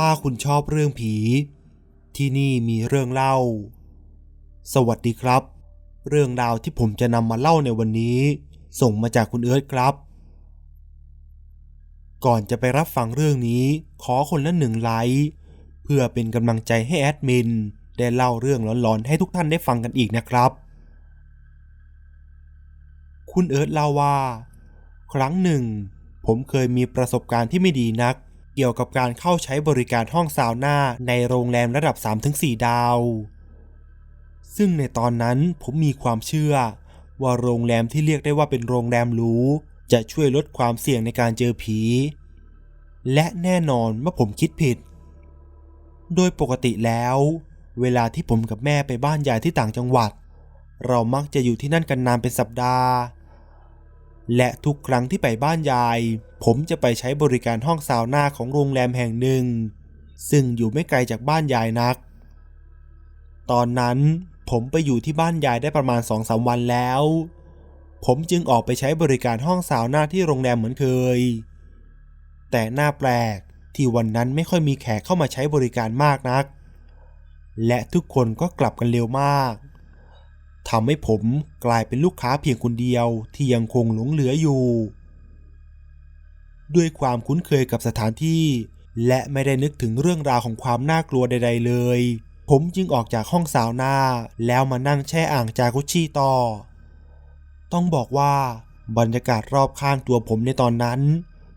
ถ้าคุณชอบเรื่องผี ที่นี่มีเรื่องเล่า สวัสดีครับ เรื่องราวที่ผมจะนำมาเล่าในวันนี้ ส่งมาจากคุณเอิร์ธครับ ก่อนจะไปรับฟังเรื่องนี้ ขอคนละหนึ่งไลค์เพื่อเป็นกำลังใจให้แอดมินได้เล่าเรื่องหลอนๆให้ทุกท่านได้ฟังกันอีกนะครับ คุณเอิร์ธเล่าว่า ครั้งหนึ่ง ผมเคยมีประสบการณ์ที่ไม่ดีนัก เกี่ยวกับการเข้าใช้บริการห้องซาวน่าในโรงแรมระดับ 3-4 ดาว ซึ่งในตอนนั้นผมมีความเชื่อ ว่าโรงแรมที่เรียกได้ว่าเป็นโรงแรมหรูจะช่วยลดความเสี่ยงในการเจอผี และแน่นอนว่าผมคิดผิด โดยปกติแล้ว เวลาที่ผมกับแม่ไปบ้านยายที่ต่างจังหวัด เรามักจะอยู่ที่นั่นกันนานเป็นสัปดาห์ และทุกครั้งที่ไปบ้านยาย ผมจะไปใช้บริการห้องซาวน่าของโรงแรมแห่งหนึ่ง ซึ่งอยู่ไม่ไกลจากบ้านยายนัก ตอนนั้นผมไปอยู่ที่บ้านยายได้ประมาณสองสามวันแล้ว ผมจึงออกไปใช้บริการห้องซาวน่าที่โรงแรมเหมือนเคย แต่หน่าแปลกที่วันนั้นไม่ค่อยมีแขกเข้ามาใช้บริการมากนัก และทุกคนก็กลับกันเร็วมาก ทำให้ผมกลายเป็นลูกค้าเพียงคนเดียวที่ยังคงหลงเหลืออยู่ ด้วยความคุ้นเคยกับสถานที่ และไม่ได้นึกถึงเรื่องราวของความน่ากลัวใด ๆ เลย ผมจึงออกจากห้องสาวนาแล้วมานั่งแช่อ่างจากุชิต่อ ต้องบอกว่าบรรยากาศรอบข้างตัวผมในตอนนั้น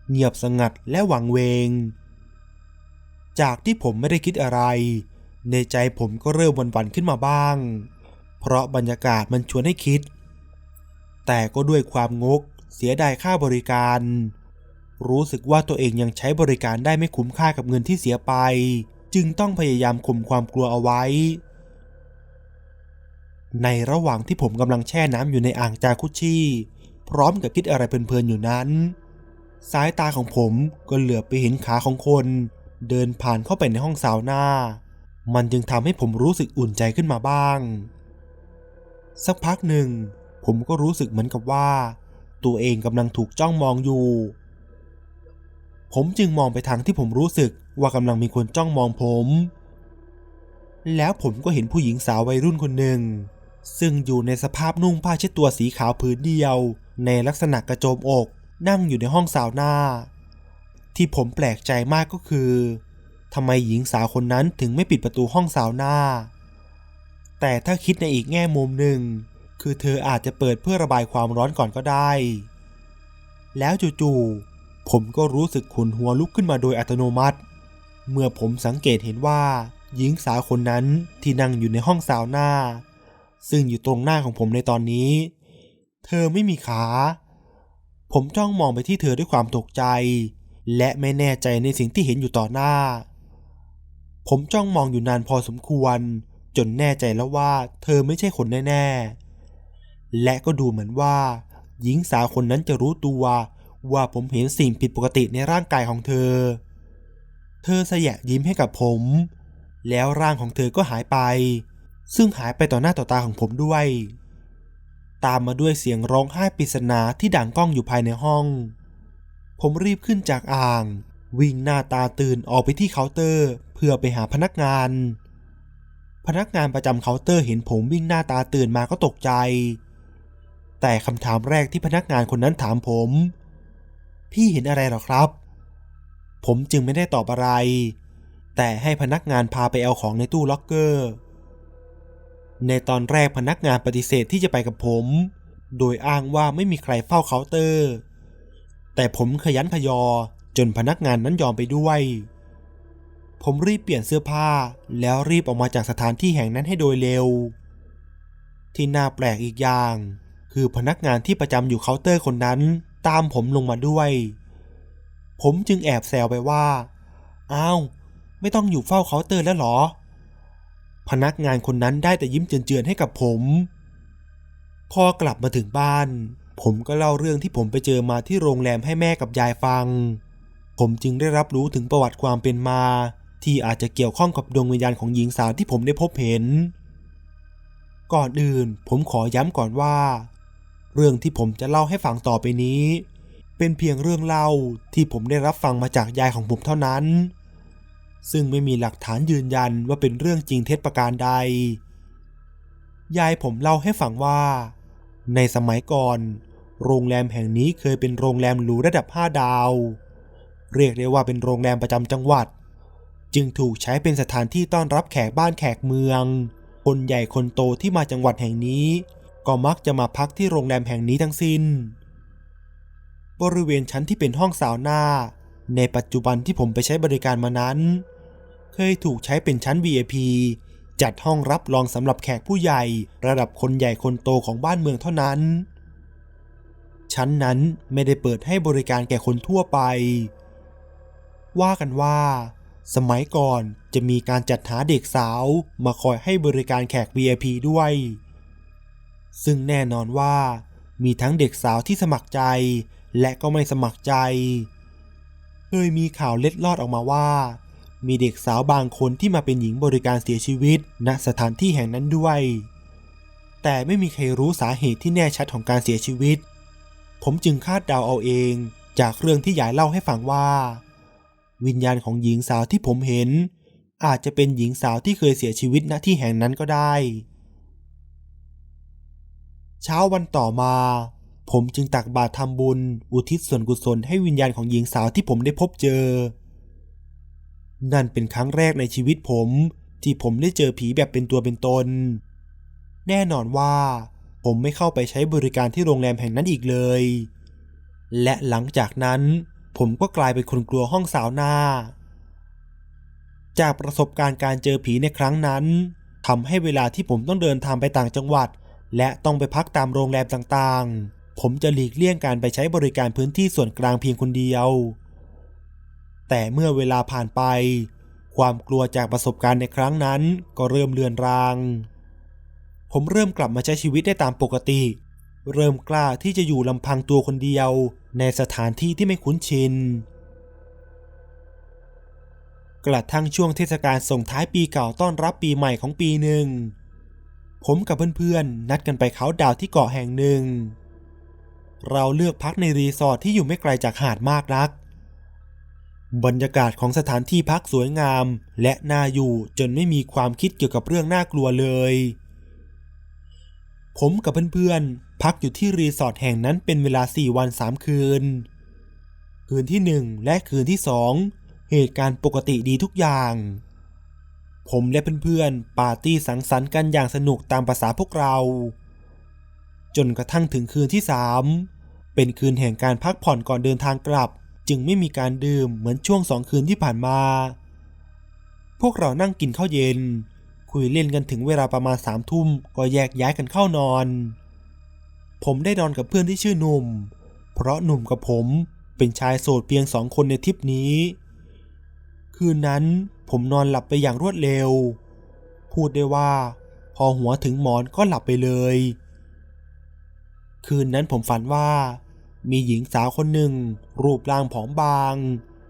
เงียบสงัดและหวังเวง จากที่ผมไม่ได้คิดอะไร ในใจผมก็เริ่มวันๆขึ้นมาบ้าง เพราะบรรยากาศมันชวนให้คิด แต่ก็ด้วยความงกเสียดายค่าบริการ รู้สึกว่าตัวเองยังใช้บริการได้ไม่คุ้มค่ากับเงินที่เสียไป จึงต้องพยายามข่มความกลัวเอาไว้ ในระหว่างที่ผมกำลังแช่น้ำอยู่ในอ่างจากุชิพร้อมกับคิดอะไรเพลินๆอยู่นั้น สายตาของผมก็เหลือบไปเห็นขาของคน เดินผ่านเข้าไปในห้องสาวน่ามันจึงทำให้ผมรู้สึกอุ่นใจขึ้นมาบ้าง สักพักหนึ่ง ผมก็รู้สึกเหมือนกับว่า ตัวเองกำลังถูกจ้องมองอยู่ ผมจึงมองไปทางที่ผมรู้สึกว่ากำลังมีคนจ้องมองผม แล้วผมก็เห็นผู้หญิงสาววัยรุ่นคนหนึ่ง ซึ่งอยู่ในสภาพนุ่งผ้าเช็ดตัวสีขาวผืนเดียว ในลักษณะกระโจมอกนั่งอยู่ในห้องสาวหน้า ที่ผมแปลกใจมากก็คือทำไมหญิงสาวคนนั้นถึงไม่ปิดประตูห้องสาวหน้า แต่ถ้าคิดในอีกแง่มุมหนึ่ง คือเธออาจจะเปิดเพื่อระบายความร้อนก่อนก็ได้ แล้วจู่ๆผมก็รู้สึกขนหัวลุกขึ้นมาโดยอัตโนมัติ เมื่อผมสังเกตเห็นว่าหญิงสาวคนนั้นที่นั่งอยู่ในห้องสาวหน้า ซึ่งอยู่ตรงหน้าของผมในตอนนี้ เธอไม่มีขา ผมจ้องมองไปที่เธอด้วยความตกใจ และไม่แน่ใจในสิ่งที่เห็นอยู่ต่อหน้า ผมจ้องมองอยู่นานพอสมควร จนแน่ใจแล้วว่าเธอไม่ใช่คนแน่ๆ และก็ดูเหมือนว่า หญิงสาวคนนั้นจะรู้ตัวว่าผมเห็นสิ่งผิดปกติในร่างกายของเธอ เธอสยะยิ้มให้กับผม แล้วร่างของเธอก็หายไป ซึ่งหายไปต่อหน้าต่อตาของผมด้วย ตามมาด้วยเสียงร้องไห้ปริศนาที่ดังก้องอยู่ภายในห้อง ผมรีบขึ้นจากอ่าง วิ่งหน้าตาตื่นออกไปที่เคาน์เตอร์ เพื่อไปหาพนักงาน พนักงานประจำเคาน์เตอร์เห็นผมวิ่งหน้าตาตื่นมาก็ตกใจ แต่คำถามแรกที่พนักงานคนนั้นถามผม พี่เห็นอะไรหรอครับ ผมจึงไม่ได้ตอบอะไร แต่ให้พนักงานพาไปเอาของในตู้ล็อกเกอร์ ในตอนแรกพนักงานปฏิเสธที่จะไปกับผม โดยอ้างว่าไม่มีใครเฝ้าเคาน์เตอร์ แต่ผมขยันขยอจนพนักงานนั้นยอมไปด้วย ผมรีบเปลี่ยนเสื้อผ้า แล้วรีบออกมาจากสถานที่แห่งนั้นให้โดยเร็ว ที่น่าแปลกอีกอย่าง คือพนักงานที่ประจำอยู่เคาน์เตอร์คนนั้น ตามผมลงมาด้วย ผมจึงแอบแซวไปว่า อ้าว ไม่ต้องอยู่เฝ้าเคาน์เตอร์แล้วหรอ พนักงานคนนั้นได้แต่ยิ้มเจือนๆให้กับผมพอกลับมาถึงบ้าน ผมก็เล่าเรื่องที่ผมไปเจอมาที่โรงแรมให้แม่กับยายฟัง ผมจึงได้รับรู้ถึงประวัติความเป็นมา ที่อาจจะเกี่ยวข้องกับดวงวิญญาณของหญิงสาวที่ผมได้พบเห็น ก่อนอื่นผมขอย้ำก่อนว่า เรื่องที่ผมจะเล่าให้ฟังต่อไปนี้ เป็นเพียงเรื่องเล่าที่ผมได้รับฟังมาจากยายของผมเท่านั้น ซึ่งไม่มีหลักฐานยืนยันว่าเป็นเรื่องจริงเท็จประการใด ยายผมเล่าให้ฟังว่า ในสมัยก่อน โรงแรมแห่งนี้เคยเป็นโรงแรมหรูระดับ 5 ดาว เรียกได้ว่าเป็นโรงแรมประจำจังหวัด จึงถูกใช้เป็นสถานที่ต้อนรับแขกบ้านแขกเมือง คนใหญ่คนโตที่มาจังหวัดแห่งนี้ ก็มักจะมาพักที่โรงแรมแห่งนี้ทั้งสิ้น บริเวณชั้นที่เป็นห้องสาวนาในปัจจุบันที่ผมไปใช้บริการมานั้น เคยถูกใช้เป็นชั้น VIP จัดห้องรับรองสำหรับแขกผู้ใหญ่ ระดับคนใหญ่คนโตของบ้านเมืองเท่านั้น ชั้นนั้นไม่ได้เปิดให้บริการแก่คนทั่วไป ว่ากันว่า สมัยก่อนจะมีการจัดหาเด็กสาวมาคอยให้บริการแขก VIP ด้วย ซึ่งแน่นอนว่า มีทั้งเด็กสาวที่สมัครใจและก็ไม่สมัครใจ เคยมีข่าวเล็ดลอดออกมาว่า มีเด็กสาวบางคนที่มาเป็นหญิงบริการเสียชีวิต ณสถานที่แห่งนั้นด้วย แต่ไม่มีใครรู้สาเหตุที่แน่ชัดของการเสียชีวิต ผมจึงคาดเดาเอาเอง จากเรื่องที่ยายเล่าให้ฟังว่า วิญญาณของหญิงสาวที่ผมเห็น อาจจะเป็นหญิงสาวที่เคยเสียชีวิตณที่แห่งนั้นก็ได้ เช้าวันต่อมา ผมจึงตักบาตรทำบุญ อุทิศส่วนกุศลให้วิญญาณของหญิงสาวที่ผมได้พบเจอ นั่นเป็นครั้งแรกในชีวิตผม ที่ผมได้เจอผีแบบเป็นตัวเป็นตน แน่นอนว่า ผมไม่เข้าไปใช้บริการที่โรงแรมแห่งนั้นอีกเลย และหลังจากนั้น ผมก็กลายเป็นคนกลัวห้องสาวหน้า จากประสบการณ์การเจอผีในครั้งนั้นทำให้เวลาที่ผมต้องเดินทางไปต่างจังหวัด และต้องไปพักตามโรงแรมต่างๆ ผมจะหลีกเลี่ยงการไปใช้บริการพื้นที่ส่วนกลางเพียงคนเดียว แต่เมื่อเวลาผ่านไป ความกลัวจากประสบการณ์ในครั้งนั้นก็เริ่มเลือนราง ผมเริ่มกลับมาใช้ชีวิตได้ตามปกติ เริ่มกล้าที่จะอยู่ลำพังตัวคนเดียว ในสถานที่ที่ไม่คุ้นชิน กระทั่งช่วงเทศกาลส่งท้ายปีเก่าต้อนรับปีใหม่ของปีหนึ่ง ผมกับเพื่อนๆ นัดกันไปเขาดาวที่เกาะแห่งหนึ่ง เราเลือกพักในรีสอร์ทที่อยู่ไม่ไกลจากหาดมากนัก บรรยากาศของสถานที่พักสวยงามและน่าอยู่จนไม่มีความคิดเกี่ยวกับเรื่องน่ากลัวเลย ผมกับเพื่อนๆ พักอยู่ที่รีสอร์ทแห่งนั้นเป็นเวลา 4 วัน 3 คืน คืนที่ 1 และคืนที่ 2 เหตุการณ์ปกติดีทุกอย่าง ผมและเพื่อนๆ ปาร์ตี้สังสรรค์กันอย่างสนุกตามภาษาพวกเรา จนกระทั่งถึงคืนที่ 3 เป็นคืนแห่งการพักผ่อนก่อนเดินทางกลับ จึงไม่มีการดื่มเหมือนช่วงสองคืนที่ผ่านมา พวกเรานั่งกินข้าวเย็น คุยเล่นกันถึงเวลาประมาณสามทุ่มก็แยกย้ายกันเข้านอน ผมได้นอนกับเพื่อนที่ชื่อหนุ่ม เพราะหนุ่มกับผมเป็นชายโสดเพียงสองคนในทริปนี้ คืนนั้นผมนอนหลับไปอย่างรวดเร็ว พูดได้ว่า พอหัวถึงหมอนก็หลับไปเลย คืนนั้นผมฝันว่า มีหญิงสาวคนหนึ่ง รูปร่างผอมบาง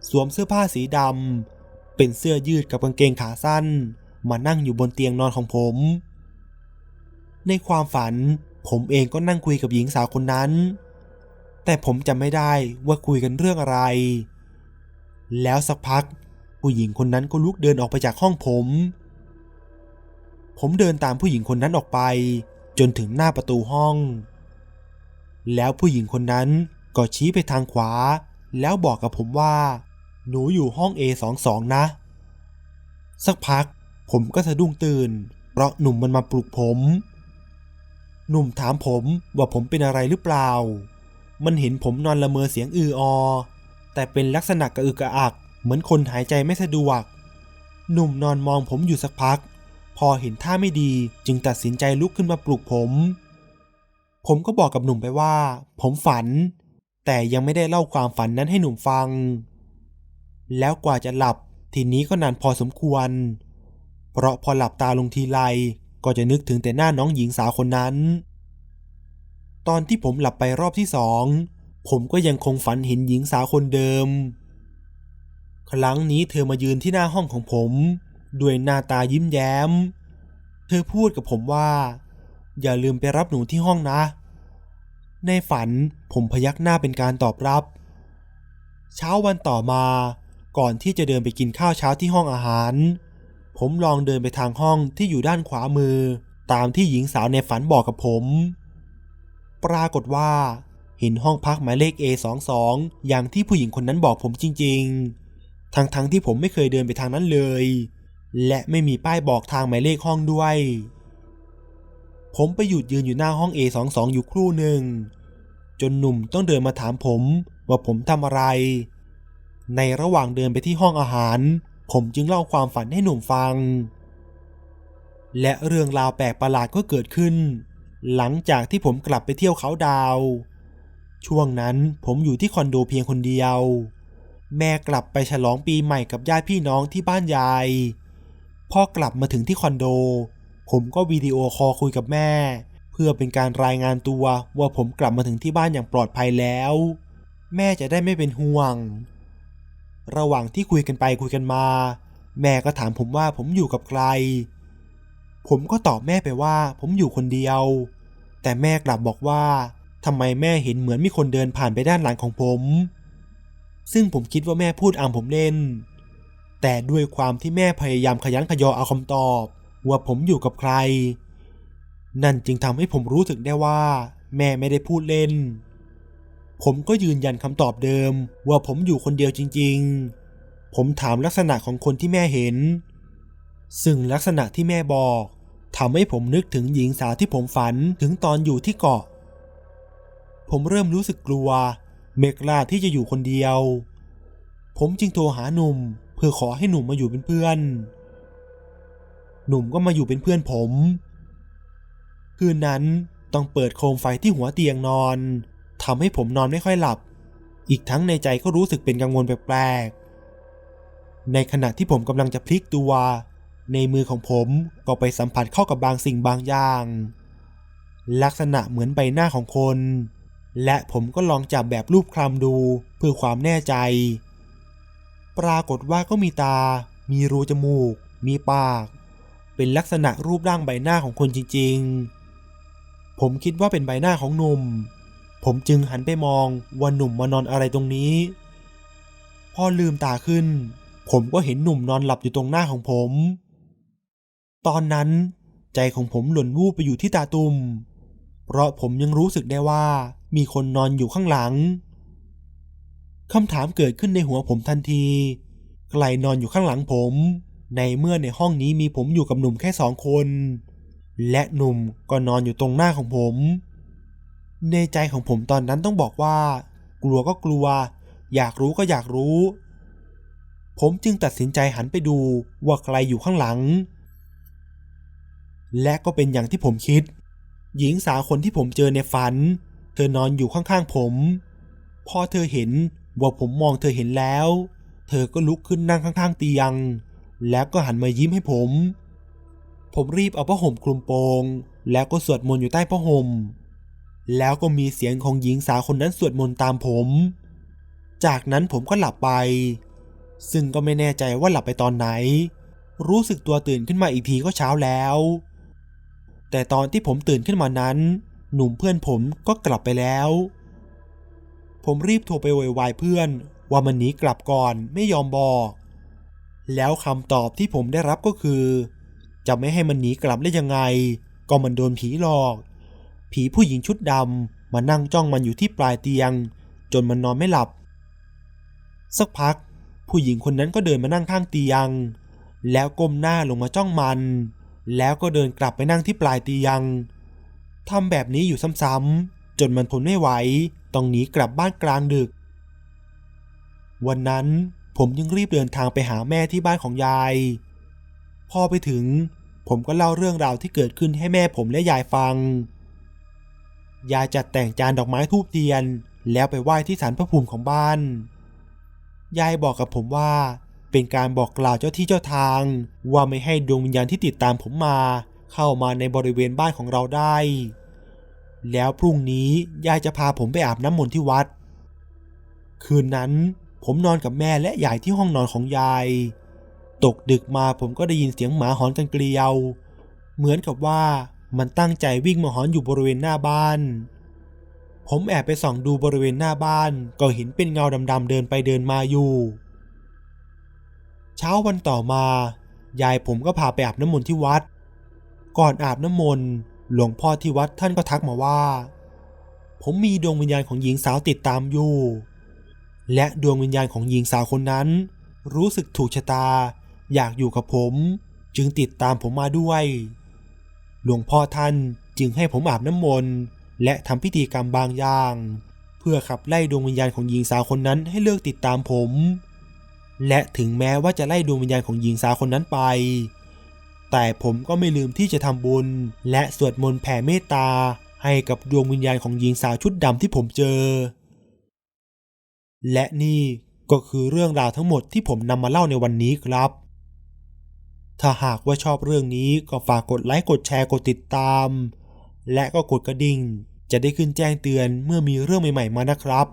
สวมเสื้อผ้าสีดำเป็นเสื้อยืดกับกางเกงขาสั้น มานั่งอยู่บนเตียงนอนของผม ในความฝันผมเองก็นั่งคุยกับหญิงสาวคนนั้น แต่ผมจำไม่ได้ว่าคุยกันเรื่องอะไร แล้วสักพักผู้หญิงคนนั้นก็ลุกเดินออกไปจากห้องผม ผมเดินตามผู้หญิงคนนั้นออกไป จนถึงหน้าประตูห้อง แล้วผู้หญิงคนนั้นก็ชี้ไปทางขวา แล้วบอกกับผมว่า หนูอยู่ห้อง A22 นะ สักพัก ผมก็สะดุ้งตื่น เพราะหนุ่มมันมาปลุกผม หนุ่มถามผมว่าผมเป็นอะไรหรือเปล่า มันเห็นผมนอนละเมอเสียงอืออ แต่เป็นลักษณะกระอึกกระอัก เหมือนคนหายใจไม่สะดวก หนุ่มนอนมองผมอยู่สักพัก พอเห็นท่าไม่ดีจึงตัดสินใจลุกขึ้นมาปลุกผม ผมก็บอกกับหนุ่มไปว่า ผมฝัน แต่ยังไม่ได้เล่าความฝันนั้นให้หนุ่มฟัง แล้วกว่าจะหลับทีนี้ก็นานพอสมควร เพราะพอหลับตาลงทีไรก็จะนึกถึงแต่หน้าน้องหญิงสาวคนนั้น ตอนที่ผมหลับไปรอบที่สองผมก็ยังคงฝันเห็นหญิงสาวคนเดิม ครั้งนี้เธอมายืนที่หน้าห้องของผม ด้วยหน้าตายิ้มแย้ม เธอพูดกับผมว่า อย่าลืมไปรับหนูที่ห้องนะ ในฝันผมพยักหน้าเป็นการตอบรับ เช้าวันต่อมาก่อนที่จะเดินไปกินข้าวเช้าที่ห้องอาหาร ผมลองเดินไปทางห้องที่อยู่ด้านขวามือ ตามที่หญิงสาวในฝันบอกกับผม ปรากฏว่าเห็นห้องพักหมายเลข A22 อย่างที่ผู้หญิงคนนั้นบอกผมจริง ๆ ทั้งๆทที่ผมไม่เคยเดินไปทางนั้นเลย และไม่มีป้ายบอกทางหมายเลขห้องด้วย ผมไปหยุดยืนอยู่หน้าห้อง A22 อยู่ครู่หนึ่ง จนหนุ่มต้องเดินมาถามผมว่าผมทำอะไร ในระหว่างเดินไปที่ห้องอาหาร ผมจึงเล่าความฝันให้หนุ่มฟัง และเรื่องราวแปลกประหลาดก็เกิดขึ้น หลังจากที่ผมกลับไปเที่ยวเขาดาว ช่วงนั้นผมอยู่ที่คอนโดเพียงคนเดียว แม่กลับไปฉลองปีใหม่กับญาติพี่น้องที่บ้านยาย พอกลับมาถึงที่คอนโด ผมก็วิดีโอคอลคุยกับแม่ เพื่อเป็นการรายงานตัวว่าผมกลับมาถึงที่บ้านอย่างปลอดภัยแล้ว แม่จะได้ไม่เป็นห่วง ระหว่างที่คุยกันไปคุยกันมา แม่ก็ถามผมว่าผมอยู่กับใคร ผมก็ตอบแม่ไปว่าผมอยู่คนเดียว แต่แม่กลับบอกว่าทำไมแม่เห็นเหมือนมีคนเดินผ่านไปด้านหลังของผม ซึ่งผมคิดว่าแม่พูดอ้ามผมเล่น แต่ด้วยความที่แม่พยายามขยันขยอเอาคำตอบ ว่าผมอยู่กับใคร นั่นจึงทำให้ผมรู้สึกได้ว่า แม่ไม่ได้พูดเล่น ผมก็ยืนยันคำตอบเดิม ว่าผมอยู่คนเดียวจริง ๆ ผมถามลักษณะของคนที่แม่เห็น ซึ่งลักษณะที่แม่บอกทำให้ผมนึกถึงหญิงสาวที่ผมฝันถึงตอนอยู่ที่เกาะ ผมเริ่มรู้สึกกลัว เมกล้าที่จะอยู่คนเดียว ผมจึงโทรหาหนุ่ม เพื่อขอให้หนุ่มมาอยู่เป็นเพื่อน หนุ่มก็มาอยู่เป็นเพื่อนผม คืนนั้นต้องเปิดโคมไฟที่หัวเตียงนอน ทำให้ผมนอนไม่ค่อยหลับ อีกทั้งในใจก็รู้สึกเป็นกังวลแปลกๆ ในขณะที่ผมกำลังจะพลิกตัว ในมือของผมก็ไปสัมผัสเข้ากับบางสิ่งบางอย่าง ลักษณะเหมือนใบหน้าของคน และผมก็ลองจับแบบรูปคลำดูเพื่อความแน่ใจ ปรากฏว่าก็มีตา มีรูจมูก มีปาก เป็นลักษณะรูปร่างใบหน้าของคนจริง ๆ ผมคิดว่าเป็นใบหน้าของหนุ่ม ผมจึงหันไปมองว่าหนุ่มมานอนอะไรตรงนี้ พอลืมตาขึ้น ผมก็เห็นหนุ่มนอนหลับอยู่ตรงหน้าของผม ตอนนั้นใจของผมหล่นวูบไปอยู่ที่ตาตุ่มเพราะผมยังรู้สึกได้ว่ามีคนนอนอยู่ข้างหลังคำถามเกิดขึ้นในหัวผมทันทีใครนอนอยู่ข้างหลังผม ในเมื่อในห้องนี้มีผมอยู่กับหนุ่มแค่สองคน และหนุ่มก็นอนอยู่ตรงหน้าของผม ในใจของผมตอนนั้นต้องบอกว่า กลัวก็กลัว อยากรู้ก็อยากรู้ ผมจึงตัดสินใจหันไปดูว่าใครอยู่ข้างหลัง และก็เป็นอย่างที่ผมคิด หญิงสาวคนที่ผมเจอในฝัน เธอนอนอยู่ข้างๆผม พอเธอเห็นว่าผมมองเธอเห็นแล้ว เธอก็ลุกขึ้นนั่งข้างๆเตียง แล้วก็หันมายิ้มให้ผม ผมรีบเอาผ้าห่มคลุมโปง แล้วก็สวดมนต์อยู่ใต้ผ้าห่ม แล้วก็มีเสียงของหญิงสาวคนนั้นสวดมนต์ตามผม จากนั้นผมก็หลับไป ซึ่งก็ไม่แน่ใจว่าหลับไปตอนไหน รู้สึกตัวตื่นขึ้นมาอีกทีก็เช้าแล้ว แต่ตอนที่ผมตื่นขึ้นมานั้น หนุ่มเพื่อนผมก็กลับไปแล้ว ผมรีบโทรไปโวยวายเพื่อน ว่ามันหนีกลับก่อนไม่ยอมบอก แล้วคำตอบที่ผมได้รับก็คือ จะไม่ให้มันหนีกลับได้ยังไง ก็มันโดนผีหลอก ผีผู้หญิงชุดดำมานั่งจ้องมันอยู่ที่ปลายเตียง จนมันนอนไม่หลับ สักพัก ผู้หญิงคนนั้นก็เดินมานั่งข้างเตียง แล้วก้มหน้าลงมาจ้องมัน แล้วก็เดินกลับไปนั่งที่ปลายเตียงทำแบบนี้อยู่ซ้ำๆจนมันทนไม่ไหวต้องหนีกลับบ้านกลางดึก วันนั้นผมยังรีบเดินทางไปหาแม่ที่บ้านของยาย พอไปถึง ผมก็เล่าเรื่องราวที่เกิดขึ้นให้แม่ผมและยายฟัง ยายจัดแต่งจานดอกไม้ทูบเทียน แล้วไปไหว้ที่ศาลพระภูมิของบ้าน ยายบอกกับผมว่า เป็นการบอกกล่าวเจ้าที่เจ้าทาง ว่าไม่ให้ดวงวิญญาณที่ติดตามผมมา เข้ามาในบริเวณบ้านของเราได้ แล้วพรุ่งนี้ยายจะพาผมไปอาบน้ำมนต์ที่วัด คืนนั้นผมนอนกับแม่และยายที่ห้องนอนของยาย ตกดึกมาผมก็ได้ยินเสียงหมาหอนกันเกลียว เหมือนกับว่า มันตั้งใจวิ่งมาหอนอยู่บริเวณหน้าบ้าน ผมแอบไปส่องดูบริเวณหน้าบ้าน ก็เห็นเป็นเงาดำๆเดินไปเดินมาอยู่ เช้าวันต่อมา ยายผมก็พาไปอาบน้ำมนต์ที่วัด ก่อนอาบน้ำมนต์หลวงพ่อที่วัดท่านก็ทักมาว่า ผมมีดวงวิญญาณของหญิงสาวติดตามอยู่ และดวงวิญญาณของหญิงสาวคนนั้น รู้สึกถูกชะตา อยากอยู่กับผม จึงติดตามผมมาด้วย หลวงพ่อท่านจึงให้ผมอาบน้ำมนต์และทำพิธีกรรมบางอย่าง เพื่อขับไล่ดวงวิญญาณของหญิงสาวคนนั้นให้เลิกติดตามผม และถึงแม้ว่าจะไล่ดวงวิญญาณของหญิงสาวคนนั้นไป แต่ผมก็ไม่ลืมที่จะทำบุญ และสวดมนต์แผ่เมตตาให้กับดวงวิญญาณของหญิงสาวชุดดำที่ผมเจอ และนี่ก็คือเรื่องราวทั้งหมดที่ผมนำมาเล่าในวันนี้ครับ ถ้าหากว่าชอบเรื่องนี้ก็ฝากกดไลค์กดแชร์กดติดตาม และก็กดกระดิ่ง จะได้ขึ้นแจ้งเตือนเมื่อมีเรื่องใหม่ ๆ มานะครับ